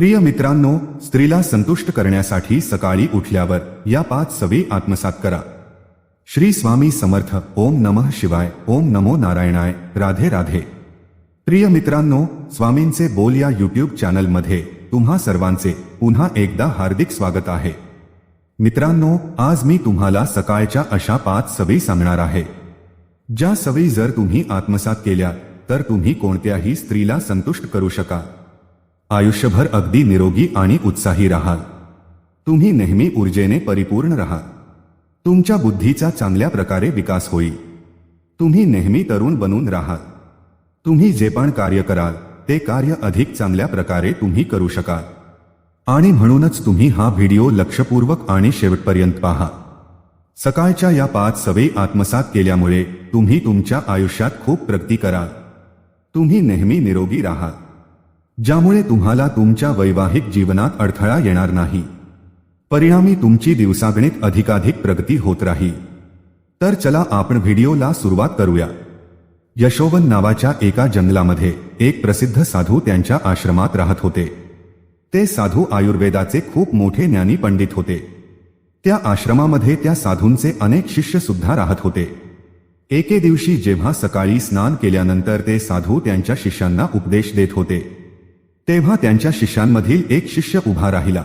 प्रिय मित्रांनो स्त्रीला संतुष्ट करण्यासाठी सकाळी उठल्यावर या पाच सवयी आत्मसात करा. श्री स्वामी समर्थ ओम नमः शिवाय ओम नमो नारायणाय राधे राधे. प्रिय मित्रांनो स्वामींचे बोल या यूट्यूब चॅनलमध्ये तुम्हा सर्वांचे पुन्हा एकदा हार्दिक स्वागत आहे. मित्रांनो आज मी तुम्हाला सकाळच्या अशा पाच सवयी सांगणार आहे. ज्या सवयी जर तुम्ही आत्मसात केल्या तर तुम्ही कोणत्याही स्त्रीला संतुष्ट करू शकाल आयुष्यभर अगदी निरोगी आणि उत्साही राहाल. तुम्ही नेहमी ऊर्जेने परिपूर्ण राहाल. तुमच्या बुद्धीचा चांगल्या प्रकारे विकास होईल. तुम्ही नेहमी तरुण बनून राहाल. तुम्ही जे पण कार्य कराल ते कार्य अधिक चांगल्या प्रकारे तुम्ही करू शकाल. आणि म्हणूनच तुम्ही हा व्हिडिओ लक्षपूर्वक आणि शेवटपर्यंत पहा. सकाळच्या या पाच सवयी आत्मसात केल्यामुळे तुम्ही तुमच्या आयुष्यात खूप प्रगती कराल. तुम्ही नेहमी निरोगी राहाल. ज्यामुळे तुम्हाला तुमच्या वैवाहिक जीवनात अडथळा येणार नाही. परिणामी तुमची दिवसागणिक अधिकाधिक प्रगती होत राहील तर चला आपण व्हिडिओला सुरुवात करूया. यशोवन नावाच्या एका जंगलामध्ये एक प्रसिद्ध साधू त्यांच्या आश्रमात राहत होते. ते साधू आयुर्वेदाचे खूप मोठे ज्ञानी पंडित होते. त्या आश्रमामध्ये त्या साधूंचे अनेक शिष्य सुद्धा राहत होते. एके दिवशी जेव्हा सकाळी स्नान केल्यानंतर ते साधू त्यांच्या शिष्यांना उपदेश देत होते. तेव्हा त्यांच्या शिष्यांमधील एक शिष्य उभा राहिला.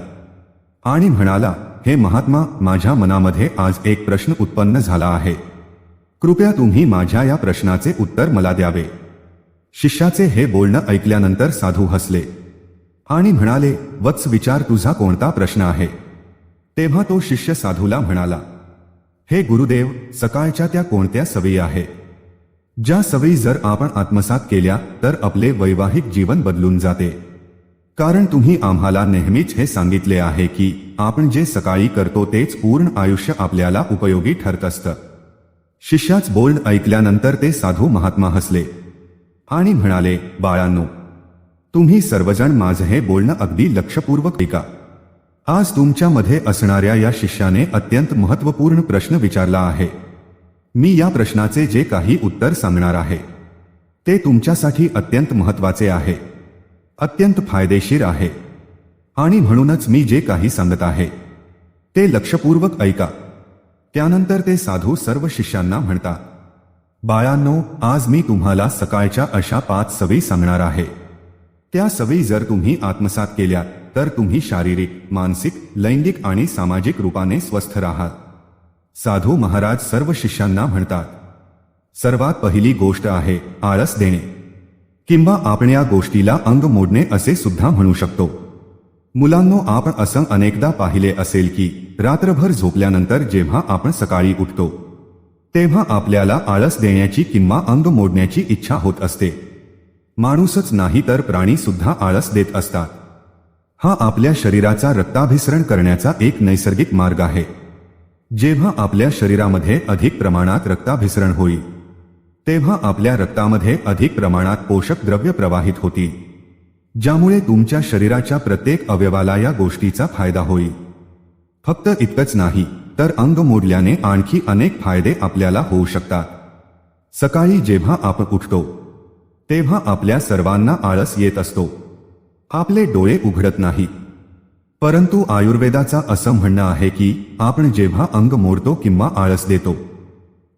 आणि म्हणाला हे महात्मा माझ्या मनामध्ये आज एक प्रश्न उत्पन्न झाला आहे. कृपया तुम्ही माझ्या या प्रश्नाचे उत्तर मला द्यावे. शिष्याचे हे बोलणं ऐकल्यानंतर साधू हसले. आणि म्हणाले वत्स विचार तुझा कोणता प्रश्न आहे? तेव्हा तो शिष्य साधूला म्हणाला हे गुरुदेव सकाळच्या त्या कोणत्या सवयी आहे? ज्या सवयी जर आपण आत्मसात केल्या तर आपले वैवाहिक जीवन बदलून जाते. कारण तुम्ही आम्हाला नेहमीच हे सांगितले आहे की आपण जे सकाळी करतो तेच पूर्ण आयुष्य आपल्याला उपयोगी ठरत असतं. शिष्याच बोल्ड ऐकल्यानंतर ते साधू महात्मा हसले. आणि म्हणाले बाळांनो तुम्ही सर्वजण माझं हे बोलणं अगदी लक्षपूर्वक ऐका. आज तुमच्यामध्ये असणाऱ्या या शिष्याने अत्यंत महत्त्वपूर्ण प्रश्न विचारला आहे. मी या प्रश्नाचे जे काही उत्तर सांगणार आहे ते तुमच्यासाठी अत्यंत महत्त्वाचे आहे. अत्यंत फायदेशीर आहे. आणि म्हणूनच मी जे काही सांगत आहे ते लक्षपूर्वक ऐका. त्यानंतर ते साधू सर्व शिष्यांना म्हणतात बाळांनो आज मी तुम्हाला सकाळच्या अशा पाच सवयी सांगणार आहे. त्या सवयी जर तुम्ही आत्मसात केल्या तर तुम्ही शारीरिक मानसिक लैंगिक आणि सामाजिक रूपाने स्वस्थ राहाल. साधू महाराज सर्व शिष्यांना म्हणतात सर्वात पहिली गोष्ट आहे आळस देणे. किंवा आपण या गोष्टीला अंग मोडणे असे सुद्धा म्हणू शकतो. मुलांनो आपण असं अनेकदा पाहिले असेल की रात्रभर झोपल्यानंतर जेव्हा आपण सकाळी उठतो तेव्हा आपल्याला आळस देण्याची किंवा अंग मोडण्याची इच्छा होत असते. माणूसच नाही तर प्राणी सुद्धा आळस देत असतात. हा आपल्या शरीराचा रक्ताभिसरण करण्याचा एक नैसर्गिक मार्ग आहे. जेव्हा आपल्या शरीरामध्ये अधिक प्रमाणात रक्ताभिसरण होईल तेव्हा आपल्या रक्तामध्ये अधिक प्रमाणात पोषक द्रव्य प्रवाहित होतील ज्यामुळे तुमच्या शरीराच्या प्रत्येक अवयवाला या गोष्टीचा फायदा होईल. फक्त इतकंच नाही तर अंग मोडल्याने आणखी अनेक फायदे आपल्याला होऊ शकतात. सकाळी जेव्हा आपण उठतो तेव्हा आपल्या सर्वांना आळस येत असतो. आपले डोळे उघडत नाही. परंतु आयुर्वेदाचा असं म्हणणं आहे की आपण जेव्हा अंग मोडतो किंवा आळस देतो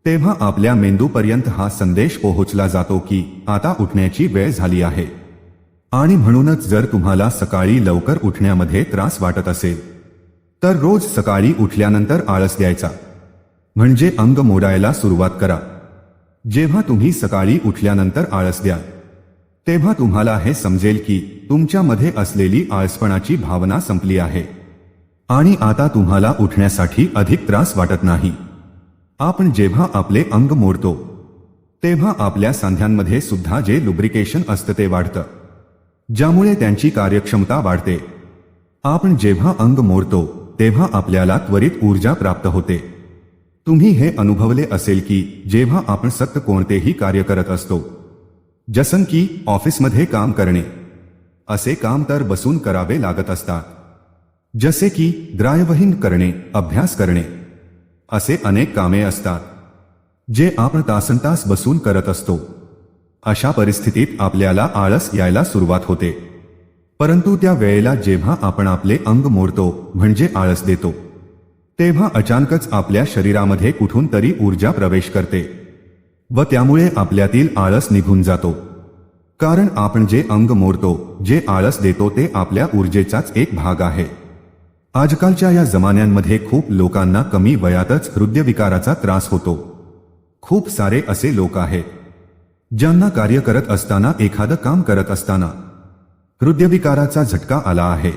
तेव्हा आपल्या मेंदूपर्यंत हा संदेश पोहोचला जातो की आता उठण्याची वेळ झाली आहे. आणि म्हणूनच जर तुम्हाला सकाळी लवकर उठण्यामध्ये त्रास वाटत असेल तर रोज सकाळी उठल्यानंतर आळस द्यायचा. म्हणजे अंग मोडायला सुरुवात करा. जेव्हा तुम्ही सकाळी उठल्यानंतर आळस द्या तेव्हा तुम्हाला हे समजेल की तुमच्यामध्ये असलेली आळसपणाची भावना संपली आहे. आणि आता तुम्हाला उठण्यासाठी अधिक त्रास वाटत नाही. आपण जेव्हा आपले अंग मोडतो तेव्हा आपल्या सांध्यांमध्ये सुद्धा जे लुब्रिकेशन असतं ते वाढतं. ज्यामुळे त्यांची कार्यक्षमता वाढते. आपण जेव्हा अंग मोडतो तेव्हा आपल्याला त्वरित ऊर्जा प्राप्त होते. तुम्ही हे अनुभवले असेल की जेव्हा आपण सक्त कोणतेही कार्य करत असतो जसं की ऑफिसमध्ये काम करणे असे काम तर बसून करावे लागत असतात. जसे की द्रायवहीन करणे अभ्यास करणे असे अनेक कामे असतात. जे आपण तासनतास बसून करत असतो. अशा परिस्थितीत आपल्याला आळस यायला सुरुवात होते. परंतु त्या वेळेला जेव्हा आपण आपले अंग मोडतो म्हणजे आळस देतो. तेव्हा अचानकच आपल्या शरीरामध्ये कुठून तरी ऊर्जा प्रवेश करते. व त्यामुळे आपल्यातील आळस निघून जातो. कारण आपण जे अंग मोडतो जे आळस देतो ते आपल्या ऊर्जेचाच एक भाग आहे. आजकालच्या या जमान्यांमध्ये खूप लोकांना कमी वयातच हृदयविकाराचा त्रास होतो. खूप सारे असे लोक आहेत. ज्यांना कार्य करत असताना एखादं काम करत असताना हृदयविकाराचा झटका आला आहे.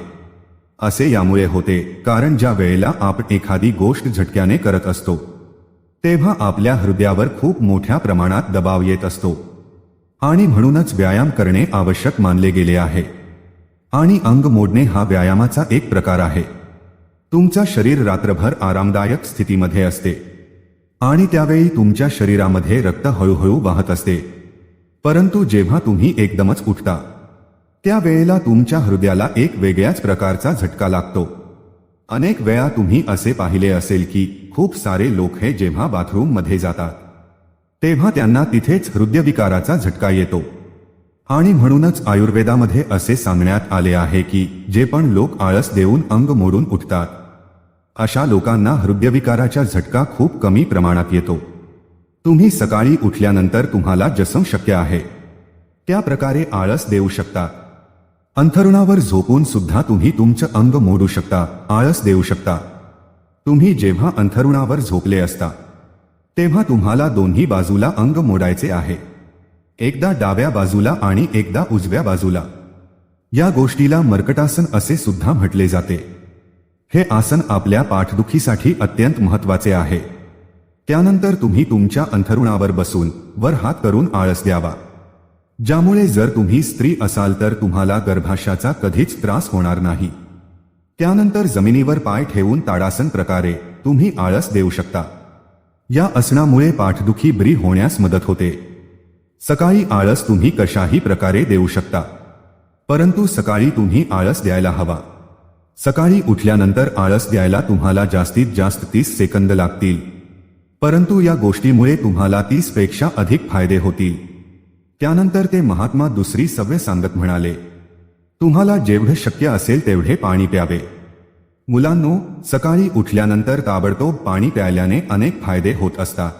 असे यामुळे होते कारण ज्या वेळेला आपण एखादी गोष्ट झटक्याने करत असतो तेव्हा आपल्या हृदयावर खूप मोठ्या प्रमाणात दबाव येत असतो. आणि म्हणूनच व्यायाम करणे आवश्यक मानले गेले आहे. आणि अंग मोडणे हा व्यायामाचा एक प्रकार आहे. तुमचा शरीर रात्रभर आरामदायक स्थितीमध्ये असते. आणि त्यावेळी तुमच्या शरीरामध्ये रक्त हळूहळू वाहत असते. परंतु जेव्हा तुम्ही एकदमच उठता त्यावेळेला तुमच्या हृदयाला एक वेगळ्याच प्रकारचा झटका लागतो. अनेक वेळा तुम्ही असे पाहिले असेल की खूप सारे लोक हे जेव्हा बाथरूममध्ये जातात तेव्हा त्यांना तिथेच हृदयविकाराचा झटका येतो. आणि म्हणूनच आयुर्वेदामध्ये असे सांगण्यात आले आहे की जे पण लोक आळस देऊन अंग मोडून उठतात अशा लोकांना हृदयविकाराचा झटका खूप कमी प्रमाणात येतो. तुम्ही सकाळी उठल्यानंतर तुम्हाला जसम शक्य आहे त्या प्रकारे आळस देऊ शकता. अंथरुणावर झोपून सुद्धा तुम्ही तुमचं अंग मोडू शकता आळस देऊ शकता. तुम्ही जेव्हा अंथरुणावर झोपले असता तेव्हा तुम्हाला दोन्ही बाजूला अंग मोडायचे आहे. एकदा डाव्या बाजूला आणि एकदा उजव्या बाजूला. या गोष्टीला मर्कटासन असे सुद्धा म्हटले जाते. हे आसन आपल्या पाठदुखीसाठी अत्यंत महत्त्वाचे आहे. त्यानंतर तुम्ही तुमच्या अंथरुणावर बसून वर हात करून आळस द्यावा. ज्यामुळे जर तुम्ही स्त्री असाल तर तुम्हाला गर्भाशयाचा कधीच त्रास होणार नाही. त्यानंतर जमिनीवर पाय ठेवून ताडासन प्रकारे तुम्ही आळस देऊ शकता. या आसनामुळे पाठदुखी बरी होण्यास मदत होते. सकाळी आळस तुम्ही कशाही प्रकारे देऊ शकता. परंतु सकाळी तुम्ही आळस द्यायला हवा. सकाळी उठल्यानंतर आळस द्यायला तुम्हाला जास्तीत जास्त तीस सेकंद लागतील. परंतु या गोष्टीमुळे तुम्हाला तीसपेक्षा अधिक फायदे होतील. त्यानंतर ते महात्मा दुसरी सव्य सांगत म्हणाले तुम्हाला जेवढे शक्य असेल तेवढे पाणी प्यावे. मुलांनो सकाळी उठल्यानंतर ताबडतोब पाणी प्यायल्याने अनेक फायदे होत असतात.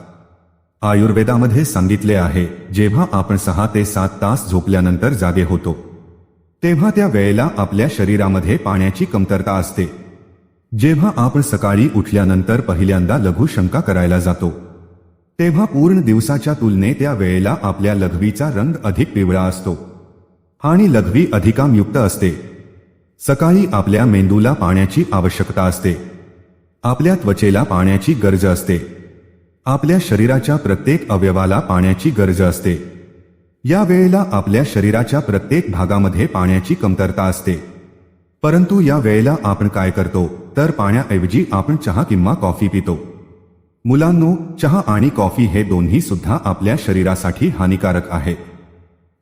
आयुर्वेदामध्ये सांगितले आहे जेव्हा आपण सहा ते सात तास झोपल्यानंतर जागे होतो तेव्हा त्या वेळेला आपल्या शरीरामध्ये पाण्याची कमतरता असते. जेव्हा आपण सकाळी उठल्यानंतर पहिल्यांदा लघुशंका करायला जातो. तेव्हा पूर्ण दिवसाच्या तुलनेत त्या वेळेला आपल्या लघवीचा रंग अधिक पिवळा असतो. आणि लघवी अधिकामयुक्त असते. सकाळी आपल्या मेंदूला पाण्याची आवश्यकता असते. आपल्या त्वचेला पाण्याची गरज असते. आपल्या शरीराच्या प्रत्येक अवयवाला पाण्याची गरज असते. या वेळेला आपल्या शरीराच्या प्रत्येक भागामध्ये पाण्याची कमतरता असते. परंतु या वेळेला आपण काय करतो? तर पाण्याऐवजी आपण चहा किंवा कॉफी पितो. मुलांनो चहा आणि कॉफी हे दोन्ही सुद्धा आपल्या शरीरासाठी हानिकारक आहे.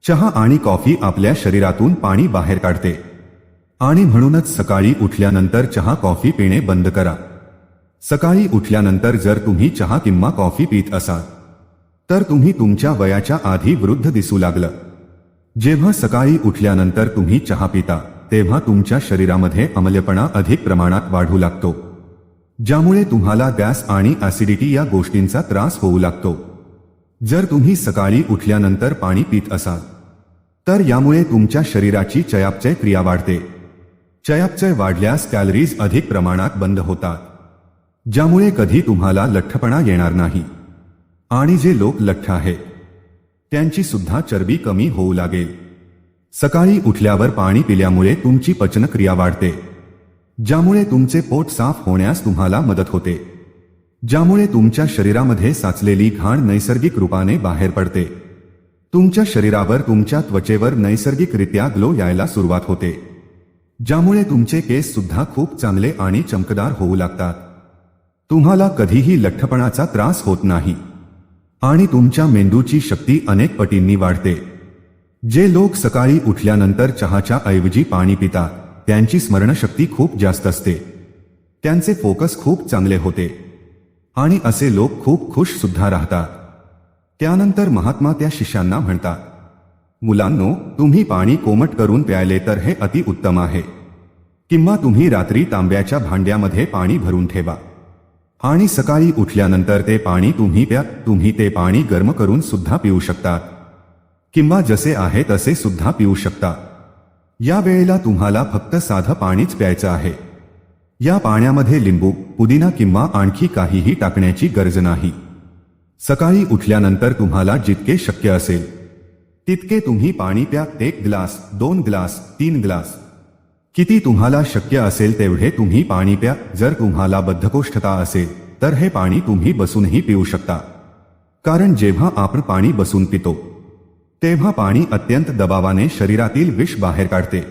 चहा आणि कॉफी आपल्या शरीरातून पाणी बाहेर काढते. आणि म्हणूनच सकाळी उठल्यानंतर चहा कॉफी पिणे बंद करा. सकाळी उठल्यानंतर जर तुम्ही चहा किंवा कॉफी पित असाल तर तुम्ही तुमच्या वयाच्या आधी वृद्ध दिसू लागलं. जेव्हा सकाळी उठल्यानंतर तुम्ही चहा पिता तेव्हा तुमच्या शरीरामध्ये अमल्यपणा अधिक प्रमाणात वाढू लागतो. ज्यामुळे तुम्हाला गॅस आणि ऍसिडिटी या गोष्टींचा त्रास होऊ लागतो. जर तुम्ही सकाळी उठल्यानंतर पाणी पित असाल तर यामुळे तुमच्या शरीराची चयापचय क्रिया वाढते. चयापचय वाढल्यास कॅलरीज अधिक प्रमाणात बंद होतात. ज्यामुळे कधी तुम्हाला लठ्ठपणा येणार नाही. आणि जे लोक लठ्ठ आहेत त्यांची सुद्धा चरबी कमी होऊ लागेल. सकाळी उठल्यावर पाणी पिल्यामुळे तुमची पचनक्रिया वाढते ज्यामुळे तुमचे पोट साफ होण्यास तुम्हाला मदत होते ज्यामुळे तुमच्या शरीरामध्ये साचलेली घाण नैसर्गिक रूपाने बाहेर पडते. तुमच्या शरीरावर तुमच्या त्वचेवर नैसर्गिकरित्या ग्लो यायला सुरुवात होते ज्यामुळे तुमचे केस सुद्धा खूप चांगले आणि चमकदार होऊ लागतात. तुम्हाला कधीही लठ्ठपणाचा त्रास होत नाही. आणि तुमच्या मेंदूची शक्ती अनेक पटींनी वाढते. जे लोक सकाळी उठल्यानंतर चहाच्या ऐवजी पाणी पितात त्यांची स्मरणशक्ती खूप जास्त असते. त्यांचे फोकस खूप चांगले होते. आणि असे लोक खूप खुश सुद्धा राहतात. त्यानंतर महात्मा त्या शिष्यांना म्हणतात मुलांनो तुम्ही पाणी कोमट करून प्यायले तर हे अतिउत्तम आहे. किंवा तुम्ही रात्री तांब्याच्या भांड्यामध्ये पाणी भरून ठेवा. आणि सकाळी उठल्यानंतर ते पाणी तुम्ही प्या तुम्ही ते पाणी गरम करून सुद्धा पिऊ शकता किंवा जसे आहे तसे सुद्धा पिऊ शकता. या वेळेला तुम्हाला फक्त साधं पाणीच प्यायचं आहे. या पाण्यामध्ये लिंबू पुदिना किंवा आणखी काहीही टाकण्याची गरज नाही. सकाळी उठल्यानंतर तुम्हाला जितके शक्य असेल तितके तुम्ही पाणी प्या एक ग्लास दोन ग्लास तीन ग्लास किती तुम्हाला शक्य असेल तेवढे तुम्ही पाणी प्या. जर तुम्हाला बद्धकोष्ठता असेल तर हे पाणी तुम्ही बसूनही पिऊ शकता. कारण जेव्हा आपण पाणी बसून पितो तेव्हा पाणी अत्यंत दबावाने शरीरातील विष बाहेर काढते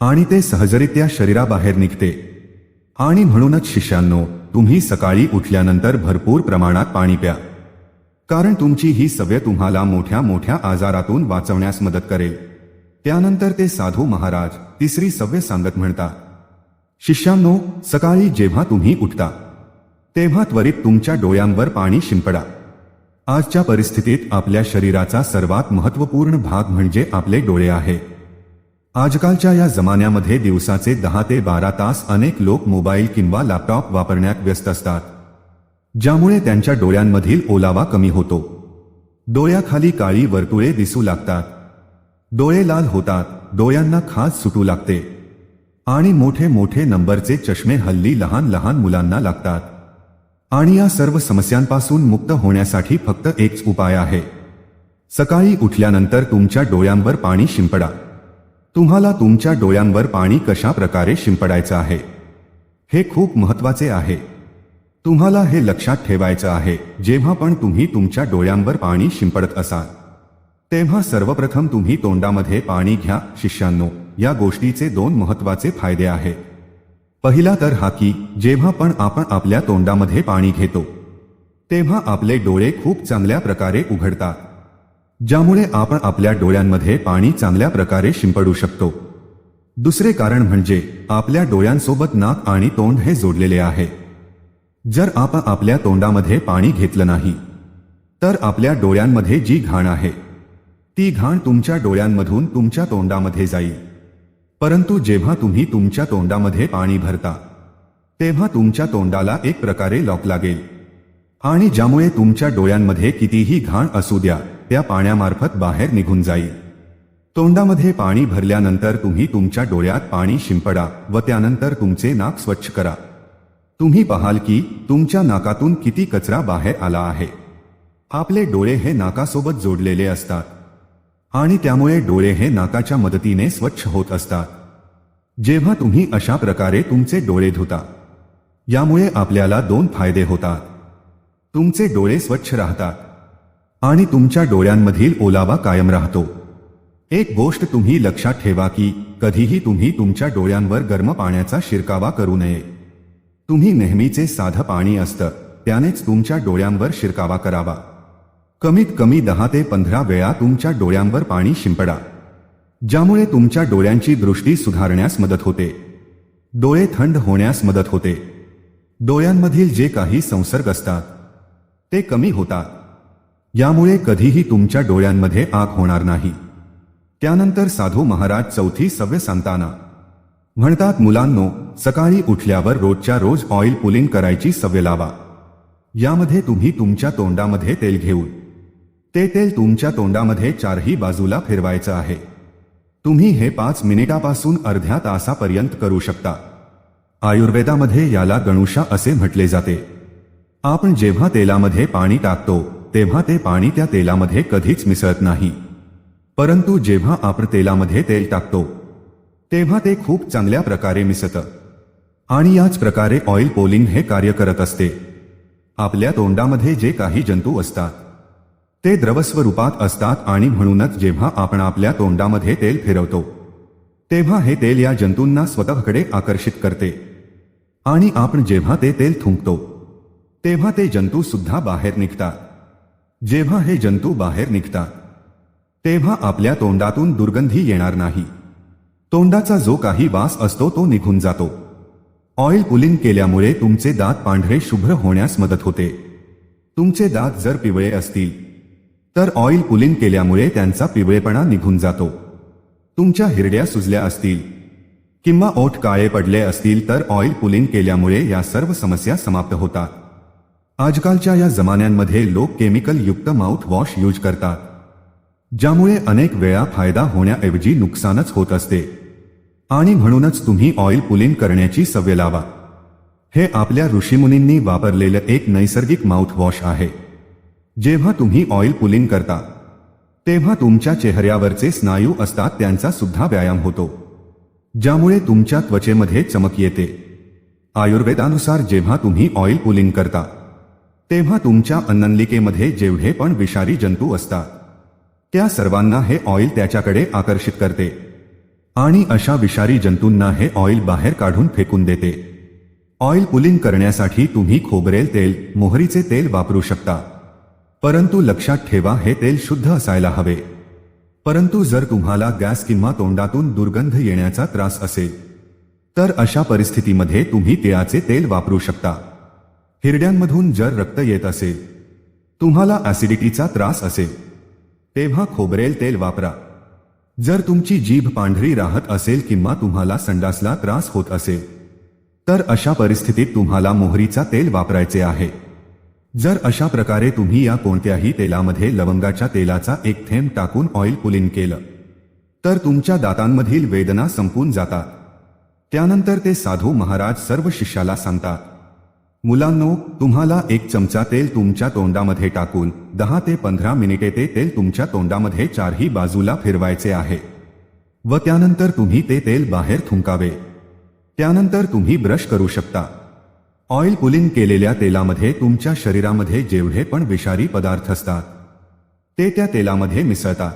आणि ते सहजरित्या शरीराबाहेर निघते. आणि म्हणूनच शिष्यांनो तुम्ही सकाळी उठल्यानंतर भरपूर प्रमाणात पाणी प्या. कारण तुमची ही सवय तुम्हाला मोठ्या मोठ्या आजारातून वाचवण्यास मदत करेल. त्यानंतर ते साधू महाराज तिसरी सव्य सांगत म्हणता शिष्यांनो सकाळी जेव्हा तुम्ही उठता तेव्हा त्वरित तुमच्या डोळ्यांवर पाणी शिंपडा. आजच्या परिस्थितीत आपल्या शरीराचा सर्वात महत्त्वपूर्ण भाग म्हणजे आपले डोळे आहे. आजकालच्या या जमान्यामध्ये दिवसाचे दहा ते बारा तास अनेक लोक मोबाईल किंवा लॅपटॉप वापरण्यात व्यस्त असतात ज्यामुळे त्यांच्या डोळ्यांमधील ओलावा कमी होतो. डोळ्याखाली काळी वर्तुळे दिसू लागतात. डोळे लाल होतात डोळ्यांना खाज सुटू लागते. आणि मोठे मोठे नंबरचे चष्मे हल्ली लहान लहान मुलांना लागतात. आणि या सर्व समस्यांपासून मुक्त होण्यासाठी फक्त एकच उपाय आहे. सकाळी उठल्यानंतर तुमच्या डोळ्यांवर पाणी शिंपडा. तुम्हाला तुमच्या डोळ्यांवर पाणी कशा प्रकारे शिंपडायचं आहे? हे खूप महत्त्वाचे आहे. तुम्हाला हे लक्षात ठेवायचं आहे जेव्हा पण तुम्ही तुमच्या डोळ्यांवर पाणी शिंपडत असाल. तेव्हा सर्वप्रथम तुम्ही तोंडामध्ये पाणी घ्या शिष्यांनो. या गोष्टीचे दोन महत्त्वाचे फायदे आहेत. पहिला तर हा की जेव्हा पण आपण आपल्या तोंडामध्ये पाणी घेतो तेव्हा आपले डोळे खूप चांगल्या प्रकारे उघडतात ज्यामुळे आपण आपल्या डोळ्यांमध्ये पाणी चांगल्या प्रकारे शिंपडू शकतो. दुसरे कारण म्हणजे आपल्या डोळ्यांसोबत नाक आणि तोंड हे जोडलेले आहे. जर आपण आपल्या तोंडामध्ये पाणी घेतलं नाही तर आपल्या डोळ्यांमध्ये जी घाण आहे ती घाण तुमच्या डोळ्यांमधून तुमच्या तोंडामध्ये जाईल. परंतु जेव्हा तुम्ही तुमच्या तोंडामध्ये पाणी भरता तेव्हा तुमच्या तोंडाला एक प्रकारे लॉक लागेल. आणि ज्यामुळे तुमच्या डोळ्यांमध्ये कितीही घाण असू द्या त्या पाण्यामार्फत बाहेर निघून जाईल. तोंडामध्ये पाणी भरल्यानंतर तुम्ही तुमच्या डोळ्यात पाणी शिंपडा व त्यानंतर तुमचे नाक स्वच्छ करा. तुम्ही पाहाल की तुमच्या नाकातून किती कचरा बाहेर आला आहे. आपले डोळे हे नाकासोबत जोडलेले असतात. आणि त्यामुळे डोळे हे नाकाच्या मदतीने स्वच्छ होत असतात. जेव्हा तुम्ही अशा प्रकारे तुमचे डोळे धुता यामुळे आपल्याला दोन फायदे होतात. तुमचे डोळे स्वच्छ राहतात आणि तुमच्या डोळ्यांमधील ओलावा कायम राहतो. एक गोष्ट तुम्ही लक्षात ठेवा की कधीही तुम्ही तुमच्या डोळ्यांवर गरम पाण्याचा शिरकावा करू नये. तुम्ही नेहमीचे साधं पाणी असतं त्यानेच तुमच्या डोळ्यांवर शिरकावा करावा. कमीत कमी दहा ते पंधरा वेळा तुमच्या डोळ्यांवर पाणी शिंपडा ज्यामुळे तुमच्या डोळ्यांची दृष्टी सुधारण्यास मदत होते. डोळे थंड होण्यास मदत होते. डोळ्यांमधील जे काही संसर्ग असतात ते कमी होतात. यामुळे कधीही तुमच्या डोळ्यांमध्ये आग होणार नाही. त्यानंतर साधू महाराज चौथी सव्य सांगताना म्हणतात मुलांनो सकाळी उठल्यावर रोजच्या रोज ऑइल पुलिंग करायची सवय लावा. यामध्ये तुम्ही तुमच्या तोंडामध्ये तेल घेऊन ते तेल तुमच्या तोंडामध्ये चारही बाजूला फिरवायचं आहे. तुम्ही हे पाच मिनिटापासून अर्ध्या तासापर्यंत करू शकता. आयुर्वेदामध्ये याला गणुषा असे म्हटले जाते. आपण जेव्हा तेलामध्ये पाणी टाकतो तेव्हा ते पाणी त्या तेलामध्ये कधीच मिसळत नाही. परंतु जेव्हा आपण तेलामध्ये तेल टाकतो तेव्हा ते खूप चांगल्या प्रकारे मिसतं आणि याच प्रकारे ऑइल पोलिंग हे कार्य करत असते. आपल्या तोंडामध्ये जे काही जंतू असतात ते द्रवस्वरूपात असतात आणि म्हणूनच जेव्हा आपण आपल्या तोंडामध्ये तेल फिरवतो तेव्हा हे तेल या जंतूंना स्वतःकडे आकर्षित करते. आणि आपण जेव्हा ते तेल थुंकतो तेव्हा ते जंतू सुद्धा बाहेर निघतात. जेव्हा हे जंतू बाहेर निघतात तेव्हा आपल्या तोंडातून दुर्गंधी येणार नाही. तोंडाचा जो काही वास असतो तो निघून जातो. ऑइल पुलिंग केल्यामुळे तुमचे दात पांढरे शुभ्र होण्यास मदत होते. तुमचे दात जर पिवळे असतील तर ऑइल पुलिंग केल्यामुळे त्यांचा पिवळेपणा निघून जातो. तुमच्या हिरड्या सुजल्या असतील. किंवा ओठ काळे पडले असतील तर ऑइल पुलिंग केल्यामुळे या सर्व समस्या समाप्त होतात. आजकालच्या या जमान्यांमध्ये लोक केमिकल युक्त माउथ वॉश यूज करतात. ज्यामुळे अनेक वेळा फायदा होण्याऐवजी नुकसानच होत असते. आणि म्हणूनच तुम्ही ऑइल पुलिंग करण्याची सवय लावा. हे आपल्या ऋषीमुनींनी वापरलेलं एक नैसर्गिक माउथ वॉश आहे. जेव्हा तुम्ही ऑइल पुलिंग करता तेव्हा तुमच्या चेहऱ्यावरचे स्नायू असतात त्यांचा सुद्धा व्यायाम होतो ज्यामुळे तुमच्या त्वचेमध्ये चमक येते. आयुर्वेदानुसार जेव्हा तुम्ही ऑइल पुलिंग करता तेव्हा तुमच्या अन्ननलिकेमध्ये जेवढे पण विषारी जंतू असतात त्या सर्वांना हे ऑइल त्याच्याकडे आकर्षित करते आणि अशा विषारी जंतूंना हे ऑइल बाहेर काढून फेकून देते. ऑइल पुलिंग करण्यासाठी तुम्ही खोबरेल तेल मोहरीचे तेल वापरू शकता. परंतु लक्षात ठेवा हे तेल शुद्ध असायला हवे. परंतु जर तुम्हाला गॅस किंवा तोंडातून दुर्गंध येण्याचा त्रास असेल तर अशा परिस्थितीमध्ये तुम्ही तिळाचे तेल वापरू शकता. हिरड्यांमधून जर रक्त येत असेल तुम्हाला ऍसिडिटीचा त्रास असेल तेव्हा खोबरेल तेल वापरा. जर तुमची जीभ पांढरी राहत असेल किंवा तुम्हाला संडासला त्रास होत असेल तर अशा परिस्थितीत तुम्हाला मोहरीचा तेल वापरायचे आहे. जर अशा प्रकारे तुम्ही या कोणत्याही तेलामध्ये लवंगाच्या तेलाचा एक थेंब टाकून ऑइल पुलिंग केलं तर तुमच्या दातांमधील वेदना संपून जातात. त्यानंतर ते साधू महाराज सर्व शिष्याला सांगतात मुलांनो तुम्हाला एक चमचा तेल तुमच्या तोंडामध्ये टाकून दहा ते पंधरा मिनिटे ते तेल तुमच्या तोंडामध्ये चारही बाजूला फिरवायचे आहे. व त्यानंतर तुम्ही ते तेल बाहेर थुंकावे. त्यानंतर तुम्ही ब्रश करू शकता. ऑइल पुलिंग केलेल्या तेलामध्ये तुमच्या शरीरामध्ये जेवढे पण विषारी पदार्थ असतात ते त्या तेलामध्ये मिसळतात.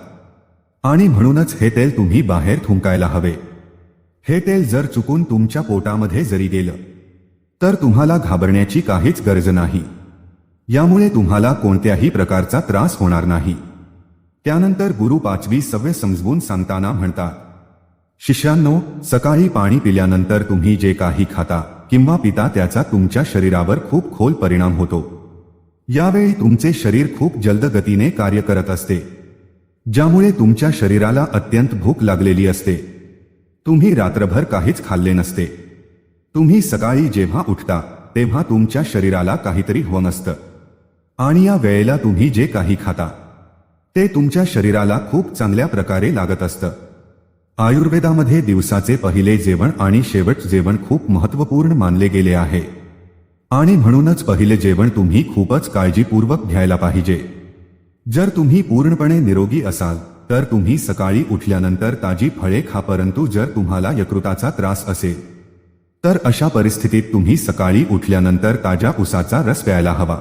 आणि म्हणूनच हे तेल तुम्ही बाहेर थुंकायला हवे. हे तेल जर चुकून तुमच्या पोटामध्ये जरी गेलं तर तुम्हाला घाबरण्याची काहीच गरज नाही. यामुळे तुम्हाला कोणत्याही प्रकारचा त्रास होणार नाही. त्यानंतर गुरु पाचवी सव्य समजवून सांगताना म्हणतात शिष्यांनो सकाळी पाणी पिल्यानंतर तुम्ही जे काही खाता किंवा पिता त्याचा तुमच्या शरीरावर खूप खोल परिणाम होतो. यावेळी तुमचे शरीर खूप जलद गतीने कार्य करत असते. ज्यामुळे तुमच्या शरीराला अत्यंत भूक लागलेली असते. तुम्ही रात्रभर काहीच खाल्ले नसते. तुम्ही सकाळी जेव्हा उठता तेव्हा तुमच्या शरीराला काहीतरी होऊन असतं आणि या वेळेला तुम्ही जे काही खाता ते तुमच्या शरीराला खूप चांगल्या प्रकारे लागत असतं. आयुर्वेदामध्ये दिवसाचे पहिले जेवण आणि शेवट जेवण खूप महत्त्वपूर्ण मानले गेले आहे. आणि म्हणूनच पहिले जेवण तुम्ही खूपच काळजीपूर्वक घ्यायला पाहिजे. जर तुम्ही पूर्णपणे निरोगी असाल तर तुम्ही सकाळी उठल्यानंतर ताजी फळे खा परंतु जर तुम्हाला यकृताचा त्रास असेल तर अशा परिस्थितीत तुम्ही सकाळी उठल्यानंतर ताज्या उसाचा रस प्यायला हवा.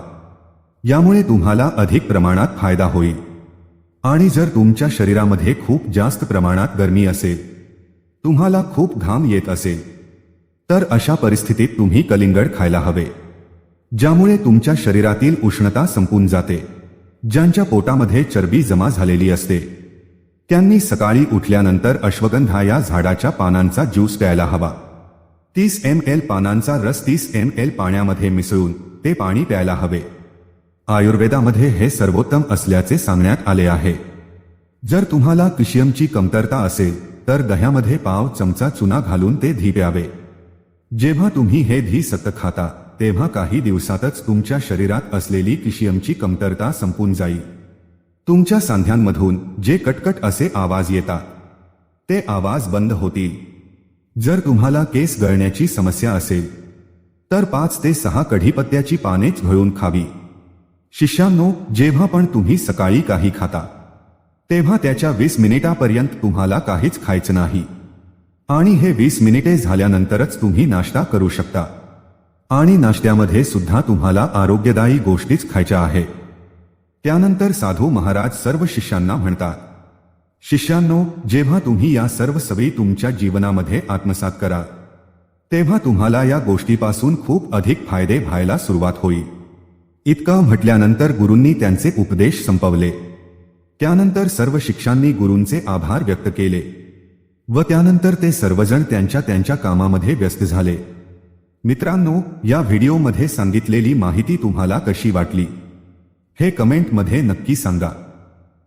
यामुळे तुम्हाला अधिक प्रमाणात फायदा होईल. आणि जर तुमच्या शरीरामध्ये खूप जास्त प्रमाणात गरमी असेल तुम्हाला खूप घाम येत असेल तर अशा परिस्थितीत तुम्ही कलिंगड खायला हवे ज्यामुळे तुमच्या शरीरातील उष्णता संपून जाते ज्यांच्या पोटामध्ये चरबी जमा झालेली असते. त्यांनी सकाळी उठल्यानंतर अश्वगंधा या झाडाच्या पानांचा ज्यूस प्यायला हवा. तीस एम एल पानांचा रस तीस एम एल पाण्यामध्ये मिसळून ते पाणी प्यायला हवे. आयुर्वेदामध्ये हे सर्वोत्तम असल्याचे सांगण्यात आले आहे. जर तुम्हाला किशियमची कमतरता असेल तर दह्यामध्ये पाव चमचा चुना घालून ते धी प्यावे. जेव्हा तुम्ही हे धी सतत खाता तेव्हा काही दिवसातच तुमच्या शरीरात असलेली किशियमची कमतरता संपून जाईल तुमच्या सांध्यांमधून जे कटकट असे आवाज येतात ते आवाज बंद होतील. जर तुम्हाला केस गळण्याची समस्या असेल तर पाच ते सहा कढीपत्त्याची पानेच घळून खावी. शिष्यांनो जेव्हा पण तुम्ही सकाळी काही खाता तेव्हा त्याच्या वीस मिनिटापर्यंत तुम्हाला काहीच खायचं नाही. आणि हे वीस मिनिटे झाल्यानंतरच तुम्ही नाश्ता करू शकता. आणि नाश्त्यामध्ये सुद्धा तुम्हाला आरोग्यदायी गोष्टीच खायच्या आहे. त्यानंतर साधू महाराज सर्व शिष्यांना म्हणतात शिष्यांनो जेव्हा तुम्ही या सर्व सवयी तुमच्या जीवनामध्ये आत्मसात करा तेव्हा तुम्हाला या गोष्टीपासून खूप अधिक फायदे व्हायला सुरुवात होईल. इतकं म्हटल्यानंतर गुरूंनी त्यांचे उपदेश संपवले. त्यानंतर सर्व शिक्षांनी गुरूंचे आभार व्यक्त केले. व त्यानंतर ते सर्वजण त्यांच्या त्यांच्या कामामध्ये व्यस्त झाले. मित्रांनो या व्हिडिओमध्ये सांगितलेली माहिती तुम्हाला कशी वाटली? हे कमेंटमध्ये नक्की सांगा.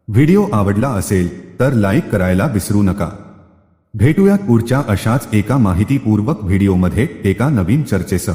व्हिडिओ आवडला असेल तर लाईक करायला विसरू नका. भेटूयात पुढच्या अशाच एका माहितीपूर्वक व्हिडिओमध्ये एका नवीन चर्चेसह.